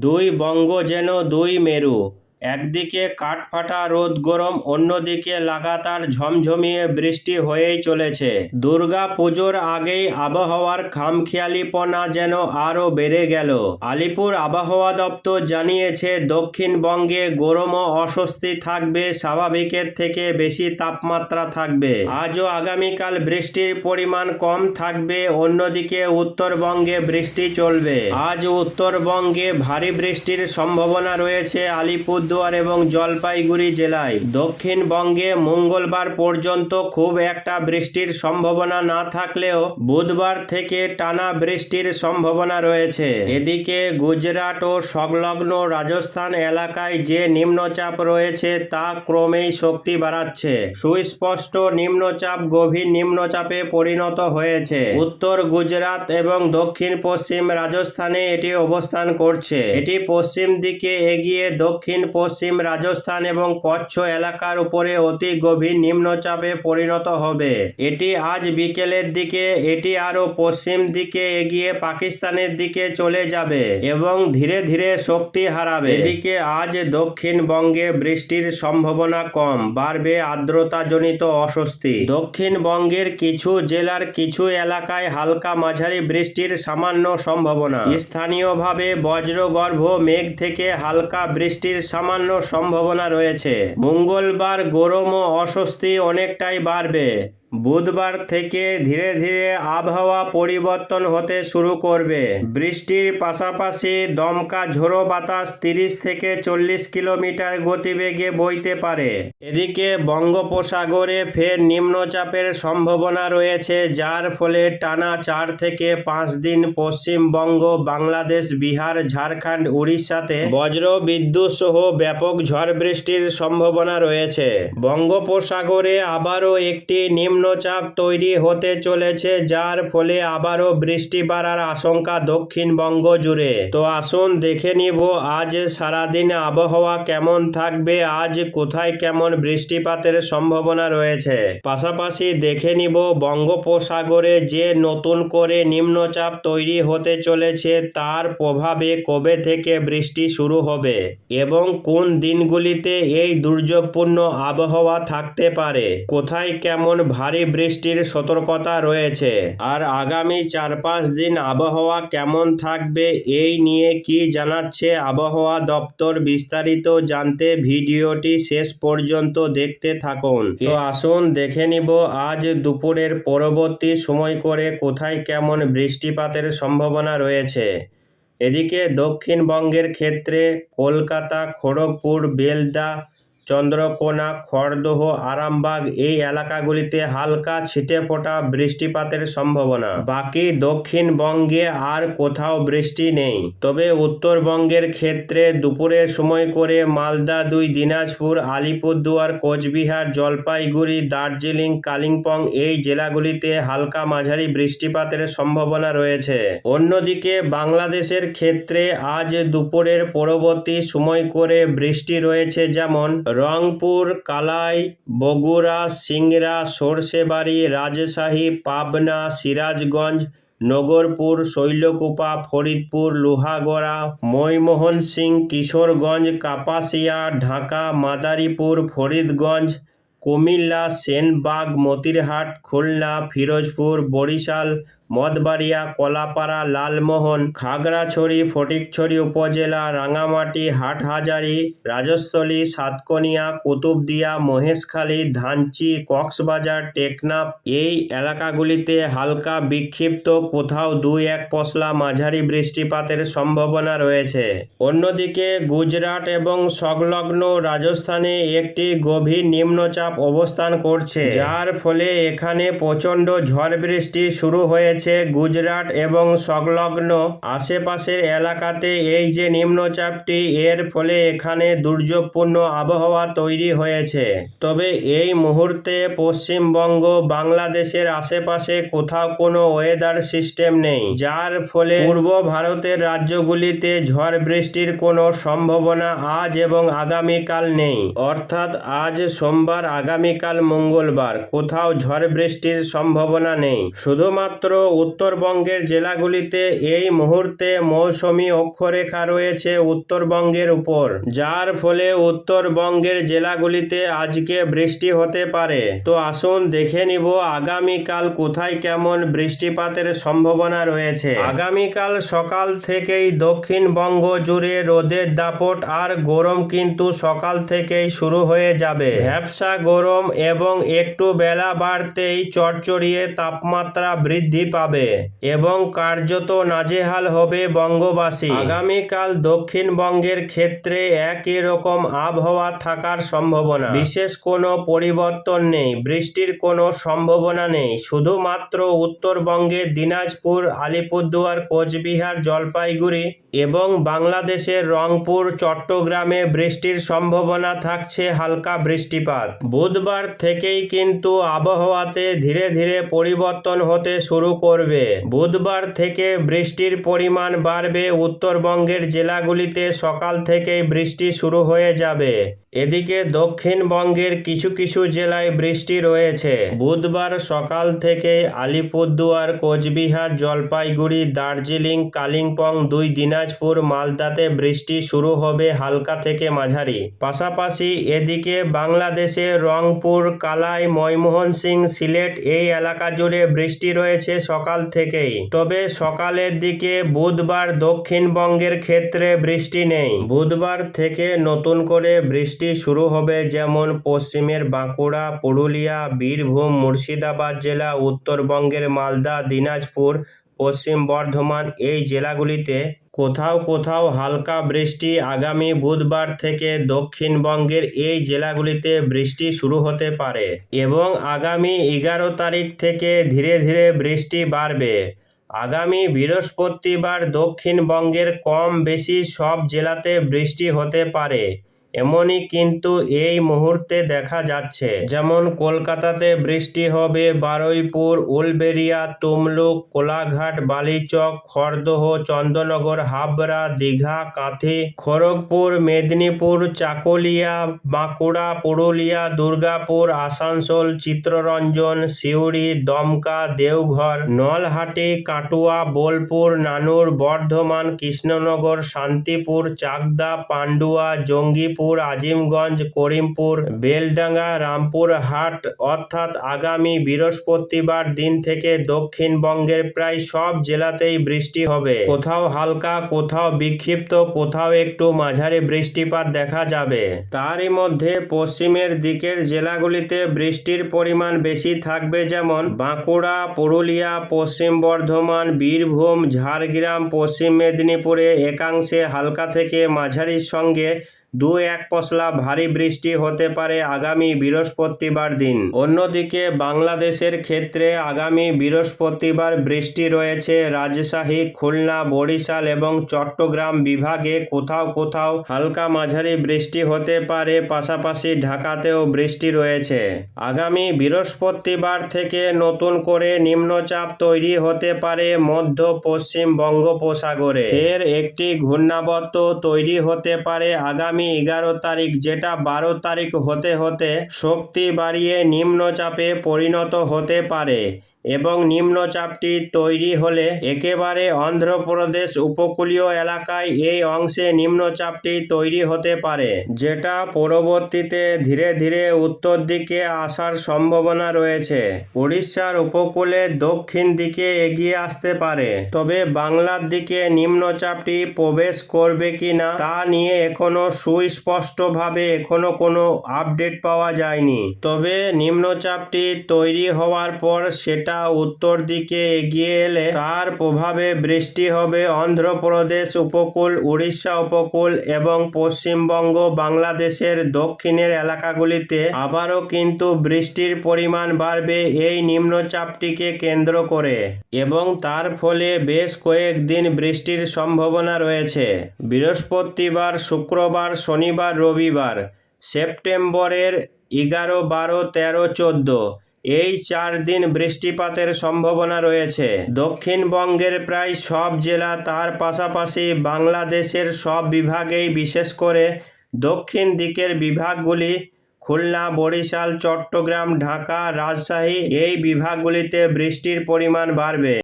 দুই বঙ্গ যেন দুই মেরু। একদিকে কাঠফাটা রোদ গরম, অন্যদিকে লাগাতার ঝমঝমিয়ে বৃষ্টি হয়েই চলেছে। দুর্গা পুজোর আগেই আবহাওয়ার খামখেয়ালিপনা যেন আরও বেড়ে গেল। আলিপুর আবহাওয়া দপ্তর জানিয়েছে, দক্ষিণবঙ্গে গরম ও অস্বস্তি থাকবে, স্বাভাবিকের থেকে বেশি তাপমাত্রা থাকবে। আজও আগামীকাল বৃষ্টির পরিমাণ কম থাকবে, অন্যদিকে উত্তরবঙ্গে বৃষ্টি চলবে। আজ উত্তরবঙ্গে ভারী বৃষ্টির সম্ভাবনা রয়েছে আলিপুরদুয়ার এবং জলপাইগুড়ি জেলায়। দক্ষিণবঙ্গে মঙ্গলবার পর্যন্ত খুব একটা বৃষ্টির সম্ভাবনা না থাকলেও বুধবার থেকে টানা বৃষ্টির সম্ভাবনা রয়েছে। এদিকে গুজরাট ও সংলগ্ন রাজস্থান এলাকায় যে নিম্নচাপ রয়েছে তা ক্রমেই শক্তি বাড়াচ্ছে। সুস্পষ্ট নিম্নচাপ গভীর নিম্নচাপে পরিণত হয়েছে। উত্তর গুজরাট এবং দক্ষিণ পশ্চিম রাজস্থানে এটি অবস্থান করছে। এটি পশ্চিম দিকে এগিয়ে দক্ষিণ পশ্চিম রাজস্থান এবং কচ্ছ এলাকার উপরে অতি গভীর নিম্নচাপে পরিণত হবে। এটি আজ বিকেলের দিকে, এটি আরও পশ্চিম দিকে এগিয়ে পাকিস্তানের দিকে চলে যাবে এবং ধীরে ধীরে শক্তি হারাবে। এদিকে আজ দক্ষিণবঙ্গে বৃষ্টির সম্ভাবনা কম, বাড়বে আর্দ্রতাজনিত অস্বস্তি। দক্ষিণবঙ্গের কিছু জেলার কিছু এলাকায় হালকা মাঝারি বৃষ্টির সামান্য সম্ভাবনা। স্থানীয়ভাবে বজ্রগর্ভ মেঘ থেকে হালকা বৃষ্টির সামান্য সম্ভাবনা রয়েছে। মঙ্গলবার গরম ও অস্বস্তি অনেকটাই বাড়বে। বুধবার থেকে ধীরে ধীরে আবহাওয়া পরিবর্তন হতে শুরু করবে। বৃষ্টির পাশাপাশি দমকা ঝোড়ো বাতাস তিরিশ থেকে চল্লিশ কিলোমিটার গতিবেগে বইতে পারে। এদিকে বঙ্গোপসাগরে ফের নিম্নচাপের সম্ভাবনা রয়েছে, যার ফলে টানা চার থেকে পাঁচ দিন পশ্চিমবঙ্গ, বাংলাদেশ, বিহার, ঝাড়খণ্ড, উড়িষ্যাতে বজ্র, বিদ্যুৎ সহ ব্যাপক ঝড় বৃষ্টির সম্ভাবনা রয়েছে। বঙ্গোপসাগরে আবারও একটি নিম্নচাপ তৈরি হতে চলেছে, যার ফলে আবারও বৃষ্টি বাড়ার আশঙ্কা দক্ষিণবঙ্গ জুড়ে। তো আসুন দেখে নিব, আজ সারাদিন আবহাওয়া কেমন থাকবে, আজ কোথায় কেমন বৃষ্টিপাতের সম্ভাবনা রয়েছে? পাশাপাশি দেখে নিব, বঙ্গোপসাগরে যে নতুন করে নিম্নচাপ তৈরি হতে চলেছে, তার প্রভাবে কবে থেকে বৃষ্টি শুরু হবে এবং কোন দিনগুলিতে এই দুর্যোগপূর্ণ আবহাওয়া থাকতে পারে? কোথায় কেমন ভারী বৃষ্টির সতর্কতা রয়েছে। আর আগামী চার পাঁচ দিন আবহাওয়া কেমন থাকবে এই নিয়ে কি জানাচ্ছে আবহাওয়া দপ্তর বিস্তারিত জানতে ভিডিওটি শেষ পর্যন্ত দেখতে থাকুন। তো আসুন দেখে নিব আজ দুপুরের পরবর্তী সময় করে কোথায় কেমন বৃষ্টিপাতের সম্ভাবনা রয়েছে। এদিকে দক্ষিণবঙ্গের ক্ষেত্রে কলকাতা, খড়গপুর, বেলদা চন্দ্রকোনা, খড়দহ, আরামবাগ এই এলাকাগুলিতে হালকা ছিটে ফোটা বৃষ্টিপাতের সম্ভাবনা। বাকি দক্ষিণবঙ্গে আর কোথাও বৃষ্টি নেই। তবে উত্তরবঙ্গের ক্ষেত্রে দুপুরের সময় করে মালদা দুই, দিনাজপুর, আলিপুরদুয়ার, কোচবিহার, জলপাইগুড়ি, দার্জিলিং, কালিম্পং এই জেলাগুলিতে হালকা মাঝারি বৃষ্টিপাতের সম্ভাবনা রয়েছে। অন্যদিকে বাংলাদেশের ক্ষেত্রে আজ দুপুরের পরবর্তী সময় করে বৃষ্টি রয়েছে যেমন রংপুর, কালাই, বগুড়া, সিংড়া, সরষেবাড়ি, রাজশাহী, পাবনা, সিরাজগঞ্জ, নগরপুর, শৈলকুপা, ফরিদপুর, লোহাগড়া, ময়মোহন সিং, কিশোরগঞ্জ, কাপাসিয়া, ঢাকা, মাদারীপুর, ফরিদগঞ্জ, কুমিল্লা, সেনবাগ, মতিরহাট, খুলনা, ফিরোজপুর, বরিশাল মঠবাড়িয়া কলাপাড়া, লালমোহন, খাগড়াছড়ি, ফটিকছড়ি উপজেলা, রাঙামাটি, হাটহাজারি, রাজস্থলী, সাতকনিয়া, কুতুবদিয়া, মহেশখালী, ধানচি, কক্সবাজার, টেকনাফ এই এলাকাগুলিতে হালকা বিক্ষিপ্ত কোথাও দুই এক পশলা মাঝারি বৃষ্টিপাতের সম্ভাবনা রয়েছে। অন্যদিকে গুজরাট এবং সংলগ্ন রাজস্থানে একটি গভীর নিম্নচাপ অবস্থান করছে, যার ফলে এখানে প্রচণ্ড ঝড় বৃষ্টি শুরু হয়েছে। গুজরাট এবং সংলগ্ন আশেপাশের এলাকাতে এই যে নিম্নচাপটি, এর ফলে এখানে দুর্যোগপূর্ণ আবহাওয়া তৈরি হয়েছে। তবে এই মুহূর্তে পশ্চিমবঙ্গ, বাংলাদেশের আশেপাশে কোথাও কোনো ওয়েদার সিস্টেম নেই, যার ফলে পূর্ব ভারতের রাজ্যগুলিতে ঝড় বৃষ্টির কোনো সম্ভাবনা আজ এবং আগামীকাল নেই। অর্থাৎ আজ সোমবার, আগামীকাল মঙ্গলবার কোথাও ঝড় বৃষ্টির সম্ভাবনা নেই। শুধুমাত্র উত্তরবঙ্গের জেলাগুলিতে এই মুহূর্তে মৌসুমি অক্ষরেখা রয়েছে উত্তরবঙ্গের উপর। যার ফলে উত্তরবঙ্গের জেলাগুলিতে আজকে বৃষ্টি হতে পারে। তো আসুন দেখে নিব আগামীকাল কোথায় কেমন বৃষ্টিপাতের সম্ভাবনা রয়েছে। আগামীকাল সকাল থেকেই দক্ষিণবঙ্গ জুড়ে রোদের দাপট আর গরম কিন্তু সকাল থেকেই শুরু হয়ে যাবে। ভ্যাবসা গরম এবং একটু বেলা বাড়তেই চড়চড়িয়ে তাপমাত্রা বৃদ্ধি পাবে। এবং কার্যত নাজেহাল হবে বঙ্গবাসী। আগামীকাল দক্ষিণবঙ্গের ক্ষেত্রে একই রকম আবহাওয়া থাকার সম্ভাবনা। বিশেষ কোনো পরিবর্তন নেই, বৃষ্টির কোনো সম্ভাবনা নেই। শুধুমাত্র উত্তরবঙ্গে দিনাজপুর, আলিপুরদুয়ার, কোচবিহার, জলপাইগুড়ি এবং বাংলাদেশের রংপুর, চট্টগ্রামে বৃষ্টির সম্ভাবনা থাকছে হালকা বৃষ্টিপাত। বুধবার থেকেই কিন্তু আবহাওয়াতে ধীরে ধীরে পরিবর্তন হতে শুরু করবে বুধবার থেকে বৃষ্টির পরিমাণ বাড়বে। উত্তরবঙ্গের জেলাগুলিতে সকাল থেকেই বৃষ্টি শুরু হয়ে যাবে। এদিকে দক্ষিণবঙ্গের কিছু কিছু জেলায় বৃষ্টি রয়েছে। বুধবার সকাল থেকে আলিপুরদুয়ার, কোচবিহার, জলপাইগুড়ি, দার্জিলিং, কালিম্পং, দুই দিনাজপুর, মালদাতে বৃষ্টি শুরু হবে হালকা থেকে মাঝারি। পাশাপাশি এদিকে বাংলাদেশে রংপুর, কালাই ময়মোহন সিং সিলেট এই এলাকা জুড়ে বৃষ্টি রয়েছে সকাল থেকেই। তবে সকালের দিকে বুধবার দক্ষিণবঙ্গের ক্ষেত্রে বৃষ্টি নেই। বুধবার থেকে নতুন করে বৃষ্টি শুরু হবে যেমন পশ্চিমের বাঁকুড়া, পুরুলিয়া, বীরভূম, মুর্শিদাবাদ জেলা, উত্তরবঙ্গের মালদা, দিনাজপুর, পশ্চিম বর্ধমান। এই জেলাগুলিতে কোথাও কোথাও হালকা বৃষ্টি আগামী বুধবার থেকে দক্ষিণবঙ্গের এই জেলাগুলিতে বৃষ্টি শুরু হতে পারে এবং আগামী এগারো তারিখ থেকে ধীরে ধীরে বৃষ্টি বাড়বে। আগামী বৃহস্পতিবার দক্ষিণবঙ্গের কম বেশি সব জেলাতে বৃষ্টি হতে পারে। এমনই কিন্তু এই মুহূর্তে দেখা যাচ্ছে। যেমন কলকাতাতে বৃষ্টি হবে, বারুইপুর, উলবেড়িয়া, তুমলুক, কোলাঘাট, বালিচক, খড়দহ, চন্দননগর, হাবড়া, দীঘা, কাঁথি, খড়গপুর, মেদিনীপুর, চাকুলিয়া, বাঁকুড়া, পুরুলিয়া, দুর্গাপুর, আসানসোল চিত্ররঞ্জন সিউড়ি, দমকা, দেওঘর, নলহাটি, কাটুয়া, বোলপুর, নানুর, বর্ধমান, কৃষ্ণনগর, শান্তিপুর, চাকদা, পান্ডুয়া, জঙ্গিপুর আজিমগঞ্জ, করিমপুর, বেলডাঙ্গা রামপুরহাট অর্থাৎ আগামী বৃহস্পতিবার দিন থেকে দক্ষিণবঙ্গের প্রায় সব জেলাতেই বৃষ্টি হবে। কোথাও হালকা, কোথাও বিক্ষিপ্ত, কোথাও একটু মাঝারি বৃষ্টিপাত দেখা যাবে। তারই মধ্যে পশ্চিমের দিকের জেলাগুলিতে বৃষ্টির পরিমাণ বেশি থাকবে যেমন বাঁকুড়া, পুরুলিয়া, পশ্চিম বর্ধমান, বীরভূম, ঝাড়গ্রাম, পশ্চিম মেদিনীপুরে একাংশে হালকা থেকে মাঝারির সঙ্গে দু এক পশলা ভারী বৃষ্টি হতে পারে আগামী বৃহস্পতিবার দিন। অন্যদিকে বাংলাদেশের ক্ষেত্রে আগামী বৃহস্পতিবার বৃষ্টি রয়েছে। রাজশাহী, খুলনা, বরিশাল এবং চট্টগ্রাম বিভাগে কোথাও কোথাও হালকা মাঝারি বৃষ্টি হতে পারে। পাশাপাশি ঢাকাতেও বৃষ্টি রয়েছে। আগামী বৃহস্পতিবার থেকে নতুন করে নিম্নচাপ তৈরি হতে পারে মধ্য, পশ্চিম বঙ্গোপসাগরে। এর একটি ঘূর্ণাবর্ত তৈরি হতে পারে আগামী এগারো তারিখ যেটা বারো তারিখ হতে হতে শক্তি বাড়িয়ে নিম্নচাপে পরিণত হতে পারে। এবং নিম্নচাপটি তৈরি হলে একেবারে অন্ধ্রপ্রদেশ উপকূলীয় এলাকায় এই অংশে নিম্নচাপটি তৈরি হতে পারে, যেটা পরবর্তীতে ধীরে ধীরে উত্তর দিকে আসার সম্ভাবনা রয়েছে। উড়িষ্যার উপকূলে দক্ষিণ দিকে এগিয়ে আসতে পারে, তবে বাংলার দিকে নিম্নচাপটি প্রবেশ করবে কিনা তা নিয়ে এখনও সুস্পষ্টভাবে এখনও কোনো আপডেট পাওয়া যায়নি। তবে নিম্নচাপটি তৈরি হওয়ার পর সেটা উত্তর দিকে এগিয়ে এলে তার প্রভাবে বৃষ্টি হবে অন্ধ্রপ্রদেশ উপকূল, উড়িষ্যা উপকূল এবং পশ্চিমবঙ্গ, বাংলাদেশের দক্ষিণের এলাকাগুলিতে আবারও কিন্তু বৃষ্টির পরিমাণ বাড়বে এই নিম্নচাপটিকে কেন্দ্র করে এবং তার ফলে বেশ কয়েকদিন বৃষ্টির সম্ভাবনা রয়েছে। বৃহস্পতিবার, শুক্রবার, শনিবার, রবিবার, সেপ্টেম্বরের এগারো, বারো, তেরো, চোদ্দ এই চার দিন বৃষ্টিপাতের সম্ভাবনা রয়েছে। দক্ষিণবঙ্গের প্রায় সব জেলা তার পাশাপাশি বাংলাদেশের সব বিভাগেই, বিশেষ করে দক্ষিণ দিকের বিভাগগুলি খুলনা, বরিশাল, চট্টগ্রাম, ঢাকা, রাজশাহী এই বিভাগগুলিতে বৃষ্টির পরিমাণ বাড়বে।